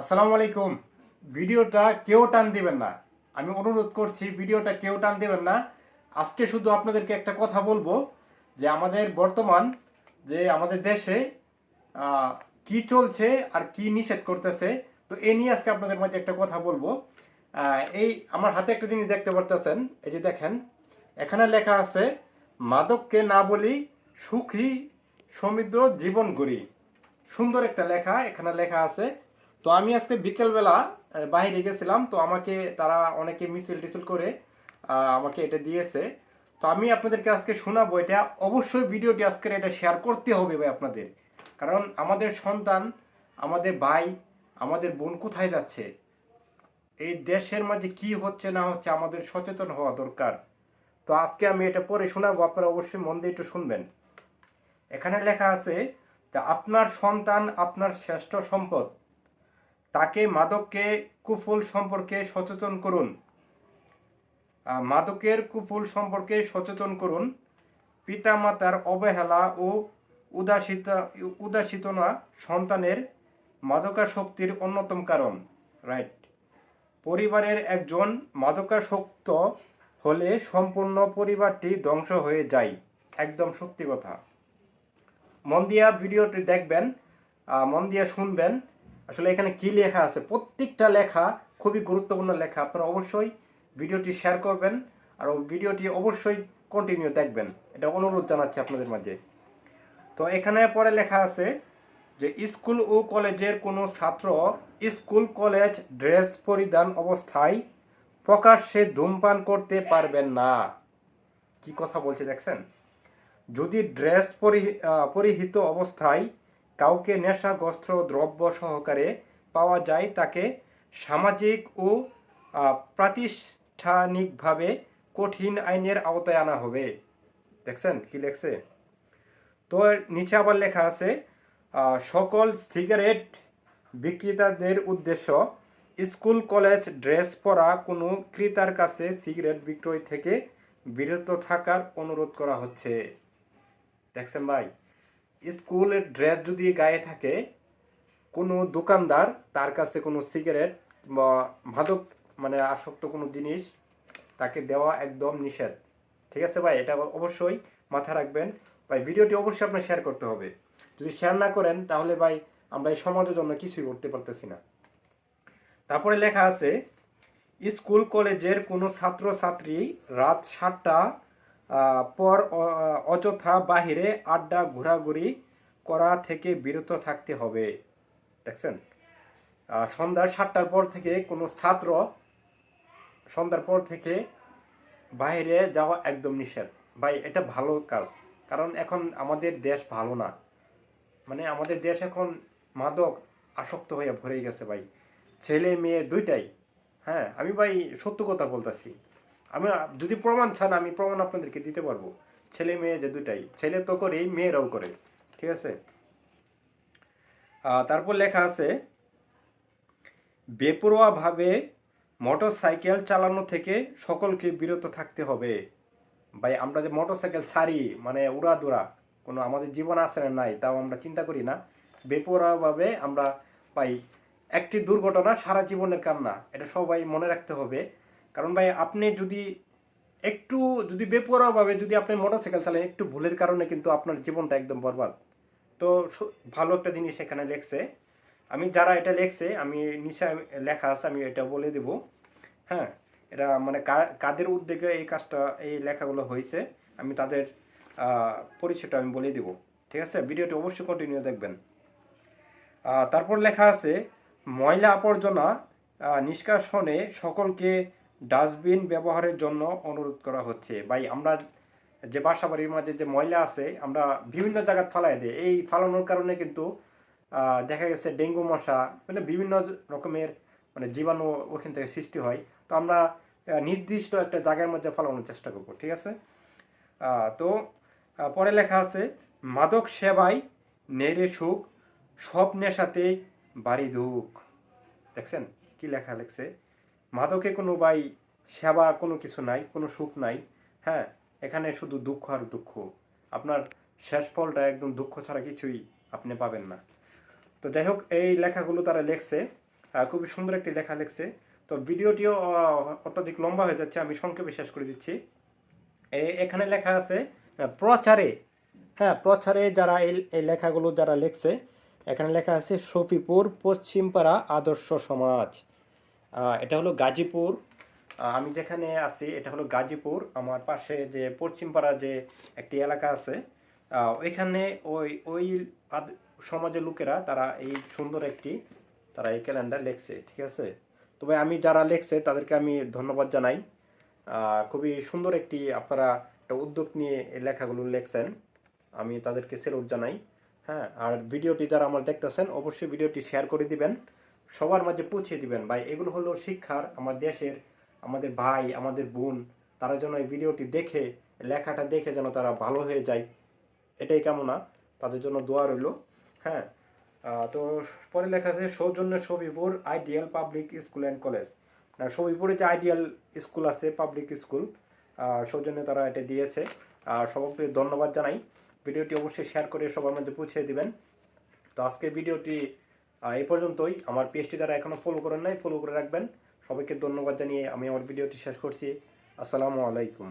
আসসালামু আলাইকুম। ভিডিওটা কেউ টান দিবেন না। আমি অনুরোধ করছি, ভিডিওটা কেউ টান দিবেন না। আজকে শুধু আপনাদেরকে একটা কথা বলব যে আমাদের বর্তমান যে আমাদের দেশে কি চলছে আর কি নিষেধ করতেছে, তো এ নিয়ে আজকে আপনাদের মাঝে একটা কথা বলব। এই আমার হাতে একটা জিনিস দেখতে পারতেছেন, এই যে দেখেন, এখানে লেখা আছে, মাদককে না বলি সুখী সমৃদ্ধ জীবন গড়ি। সুন্দর একটা লেখা, এখানে লেখা আছে তো আমি আজকে বিকেলবেলা বাইরে গেছিলাম। তো আমাকে, তারা অনেকে মিছিল টিছিল করে আমাকে এটা দিয়েছে। তো আমি আপনাদেরকে আজকে শোনাবো এটা। অবশ্যই ভিডিওটি আজকে এটা শেয়ার করতে হবে ভাই আপনাদের। কারণ আমাদের সন্তান, আমাদের ভাই, আমাদের বোন কোথায় যাচ্ছে? এই দেশের মাঝে কি হচ্ছে না হচ্ছে আমাদের সচেতন হওয়া দরকার। তো আজকে আমি এটা পরে শোনাবো, আপনারা অবশ্যই মন দিয়ে একটু শুনবেন। এখানে লেখা আছে যে, আপনার সন্তান আপনার শ্রেষ্ঠ সম্পদ। তাকে মাদককে কুফল সম্পর্কে সচেতন করুন। মাদকের কুফল সম্পর্কে সচেতন করুন। পিতামাতার অবহেলা ও উদাসিত উদাসিতনা সন্তানের মাদকাসক্তির অন্যতম কারণ রাইট পরিবারের একজন মাদকাসক্ত হলে সম্পূর্ণ পরিবারটি ধ্বংস হয়ে যায়। একদম সত্যি কথা। মন দিয়া ভিডিওটি দেখবেন মন দিয়া শুনবেন। আসলে এখানে কি লেখা আছে? প্রত্যেকটা লেখা খুবই গুরুত্বপূর্ণ লেখা। আপনারা অবশ্যই ভিডিওটি শেয়ার করবেন আর ভিডিওটি অবশ্যই কন্টিনিউ দেখবেন। এটা অনুরোধ জানাচ্ছি আপনাদের মাঝে। তো এখানে পরে লেখা আছে যে, স্কুল ও কলেজের কোনো ছাত্র স্কুল কলেজ ড্রেস পরিধান অবস্থায় প্রকাশ্যে ধূমপান করতে পারবেন না। কি কথা বলছে দেখছেন? যদি ড্রেস পরি- পরিহিত অবস্থায় কাউকে নেশাগ্রস্ত দ্রব্য সহকারে পাওয়া যায় তাকে সামাজিক ও প্রাতিষ্ঠানিকভাবে কঠিন আইনের আওতায় আনা হবে। দেখছেন কি লেখছে? তো নিচে আবার লেখা আছে সকল সিগারেট বিক্রেতাদের উদ্দেশ্য, স্কুল, কলেজ ড্রেস পরা কোনো ক্রেতার কাছে সিগারেট বিক্রয় থেকে বিরত থাকার অনুরোধ করা হচ্ছে। দেখছেন ভাই? স্কুলের ড্রেস যদি গায়ে থাকে, কোনো দোকানদার তার কাছে কোনো সিগারেট বা মাদক মানে আসক্ত কোনো জিনিস তাকে দেওয়া একদম নিষেধ। ঠিক আছে ভাই? এটা অবশ্যই মাথা রাখবেন। ভাই, ভিডিওটি অবশ্যই আপনার শেয়ার করতে হবে। যদি শেয়ার না করেন, তাহলে ভাই, আমরা এই সমাজের জন্য কিছুই করতে পারতেছি না। তারপরে লেখা আছে, স্কুল কলেজের কোনো ছাত্রছাত্রী রাত সাতটা পর অযথা বাহিরে আড্ডা ঘোরাঘুরি করা থেকে বিরত থাকতে হবে। দেখছেন? আহ, সন্ধ্যা সাতটার পর থেকে কোনো ছাত্র সন্ধ্যার পর থেকে বাইরে যাওয়া একদম নিষেধ। ভাই এটা ভালো কাজ। কারণ এখন আমাদের দেশ ভালো না। মানে আমাদের দেশ এখন মাদক আসক্ত হয়ে ভরে গেছে ভাই। ছেলে মেয়ে দুইটাই। হ্যাঁ আমি ভাই সত্য কথা বলতেছি। আমি, যদি প্রমাণ চান, আমি প্রমাণ আপনাদেরকে দিতে পারব। ছেলে মেয়ে যে দুটাই ছেলে তো করেই মেয়েরাও করে, ঠিক আছে? তারপর লেখা আছে, বেপরোয়াভাবে মোটর সাইকেল চালানো থেকে সকলকে বিরত থাকতে হবে। ভাই, আমরা যে মোটর সাইকেল ছাড়ি মানে উড়াদুরা কোনো আমাদের জীবন না নাই, তাও আমরা চিন্তা করি না। বেপরোয়াভাবে আমরা পাই একটি দুর্ঘটনা সারা জীবনের কান্না, এটা সবাই মনে রাখতে হবে। কারণ ভাই, আপনি যদি একটু যদি বেপরোয়াভাবে যদি আপনি মোটরসাইকেল চালান, একটু ভুলের কারণে কিন্তু আপনার জীবনটা একদম বরবাদ। তো ভালো একটা জিনিস এখানে লেখছে। আমি যারা এটা লেখছে, আমি নিচে লেখা আছে, আমি এটা বলে দেব। হ্যাঁ এটা মানে কাদের উদ্যোগে এই কাজটা, এই লেখাগুলো হয়েছে, আমি তাদের পরিচয়টা আমি বলে দেব। ঠিক আছে? ভিডিওটি অবশ্যই কন্টিনিউ দেখবেন। তারপর লেখা আছে, ময়লা আবর্জনা নিষ্কাশনে সকলকে ডাস্টবিন ব্যবহারের জন্য অনুরোধ করা হচ্ছে। ভাই, আমরা যে বাসা বাড়ির মাঝে যে ময়লা আছে, আমরা বিভিন্ন জায়গায় ফালাই দিই। এই ফালানোর কারণে কিন্তু দেখা গেছে ডেঙ্গু, মশা মানে বিভিন্ন রকমের মানে জীবাণু ওখান থেকে সৃষ্টি হয়। তো আমরা নির্দিষ্ট একটা জায়গার মধ্যে ফালানোর চেষ্টা করব, ঠিক আছে? তো পরে লেখা আছে, মাদক সেবায় নেড়ে সুখ সব নেশাতে বাড়ি দুঃখ। দেখছেন? কি লেখা লেখছে? মাদকে কোনো ভাই সেবা কোনো কিছু নাই, কোনো সুখ নাই হ্যাঁ? এখানে শুধু দুঃখ আর দুঃখ। আপনার শেষ ফলটা একদম দুঃখ ছাড়া কিছুই আপনি পাবেন না। তো যাই হোক, এই লেখাগুলো তারা লেখছে খুবই সুন্দর একটি লেখা লিখছে। তো ভিডিওটিও অত্যধিক লম্বা হয়ে যাচ্ছে, আমি সংক্ষেপে শেষ করে দিচ্ছি। এখানে লেখা আছে প্রচারে হ্যাঁ প্রচারে যারা এই লেখাগুলো যারা লিখছে, এখানে লেখা আছে, সফিপুর পশ্চিমপাড়া আদর্শ সমাজ। এটা হলো গাজীপুর। আমি যেখানে আছি, এটা হলো গাজীপুর। আমার পাশে যে পশ্চিমপাড়া যে একটি এলাকা আছে ওইখানে ওই ওই সমাজের লোকেরা, তারা এই সুন্দর একটি, তারা এই ক্যালেন্ডার লিখছে, ঠিক আছে? তবে আমি যারা লিখছে, তাদেরকে আমি ধন্যবাদ জানাই। খুবই সুন্দর একটি আপনারা একটা উদ্যোগ নিয়ে এই লেখাগুলো লিখছেন। আমি তাদেরকে সেলুট জানাই। হ্যাঁ আর ভিডিওটি যারা আমার দেখতেছেন, অবশ্যই ভিডিওটি শেয়ার করে দিবেন। সবার মাঝে পৌঁছে দিবেন। ভাই, এগুলো হলো শিক্ষার আমার দেশের, আমাদের ভাই, আমাদের বোন, তারা যেন এই ভিডিওটি দেখে, লেখাটা দেখে যেন তারা ভালো হয়ে যায়। এটাই কামনা, তাদের জন্য দোয়া রইল। হ্যাঁ তো পরে লেখা আছে, সৌজন্য Sabipur ideal public school and college. সবিপুরে যে আইডিয়াল স্কুল আছে, পাবলিক স্কুল সৌজন্যে তারা এটা দিয়েছে। আর সবাইকে ধন্যবাদ জানাই। ভিডিওটি অবশ্যই শেয়ার করে সবার মধ্যে পৌঁছে দিবেন। তো আজকে ভিডিওটি এই পর্যন্তই। আমার পেজটি যারা এখনও ফলো করেন নাই ফলো করে রাখবেন। সবাইকে ধন্যবাদ জানিয়ে আমি আমার ভিডিওটি শেষ করছি। আসসালামু আলাইকুম।